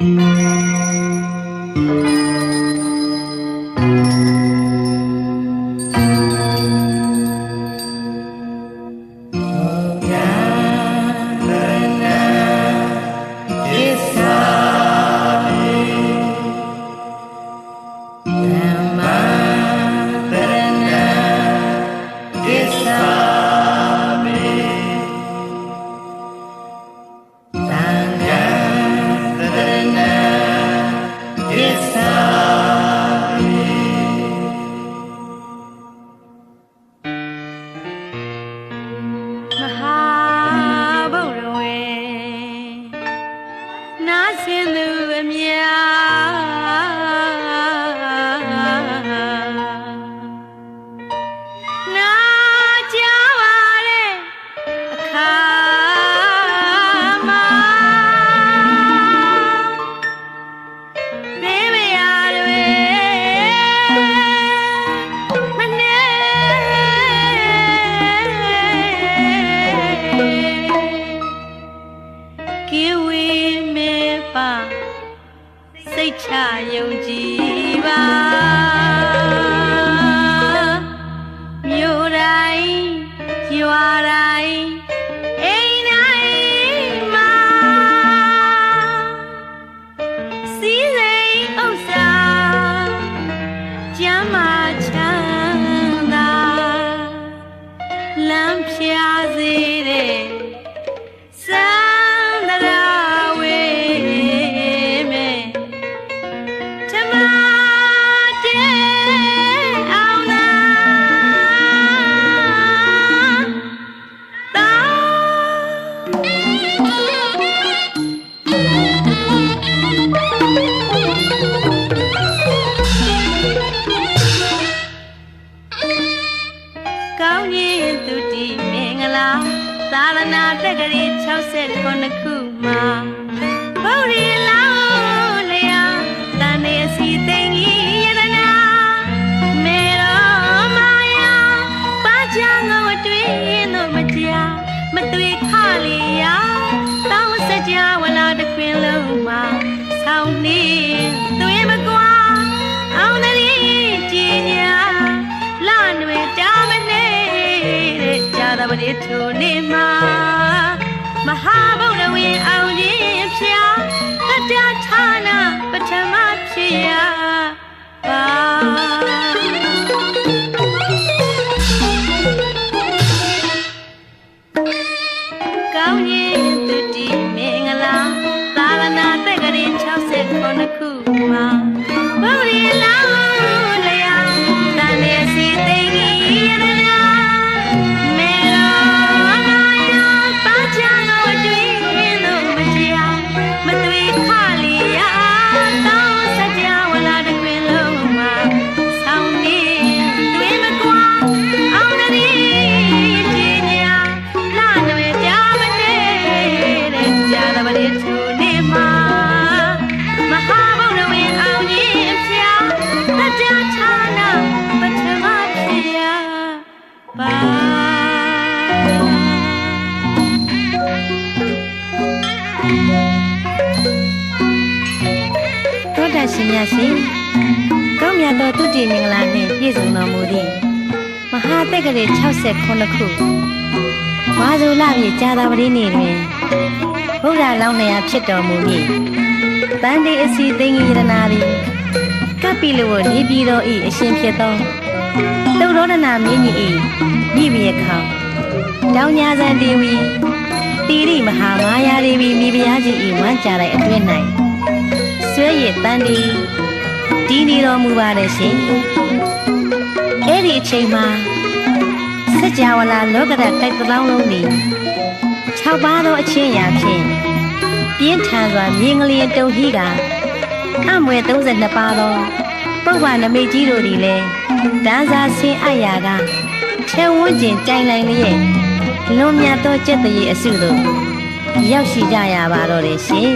မ နာဆင်သူအမြ ကိဝေမေပါစိတ်ချယုံကြည်ပါမြို့တိုင်းရွာတိုင်းအိမ်တိုင်းမှာစီး မင်္ဂလာသာရဏတက္ကရီ69ခုမှာ နေတဲ့ကြာသပတေးထိုနေ့မှာမဟာဗုဒ္ဓဝင်းအောင်ခြင်းဖျားတတဌာနပထမဖြစ်ရပါကောင်းရင်သူတီမင်္ဂလာသာရဏတက္ကရီ69ခုမှာ တောတာရှင်များရှင်ကောင်းမြတ်သောတုတိမင်္ဂလာနှင့်ပြည့်စုံတော်မူသည့်မဟာတက္ကရာ69ခုဝါဇုလမြေကြာသာပတိနေ့တွင်ဗုဒ္ဓလောင်းနေရာဖြစ်တော်မူမည်တန်တေအစီသိင်္ဂိရနာသည်ကပ္ပိလဝနေပြည်တော်ဤအရှင်ဖြစ်သောသုရောဒနာမင်းကြီးဤမိမိရခေါတောင်ညာဇန်ဒေဝီ တိရိမဟာမာယာဒေဝီမိဖုရားကြီးဤဝမ်းကြတဲ့အတွင်း၌ဆွဲရည်တန်ဒီဒီနေတော်မူပါတယ်ရှင်အဲ့ဒီအချိန်မှာစัจ java လာလောကဓာတ်တိုက်တစ်လောင်းလုံးသည်6ပါးသောအချင်းရာဖြင့်ပြင်းထန်စွာမြင်းကလေးတုံဟိကအမွယ်32ပါးသောပုဗ္ဗနမိတ်ကြီးတို့သည်လည်းတန်းစားဆင်းအပ်ရာကထဲဝန်းကျင်ကြိုင်လိုက်လျက် လွန်မြတ်သောကြက်တရေအစုတို့ရောက်ရှိကြရပါတော့တယ်ရှင်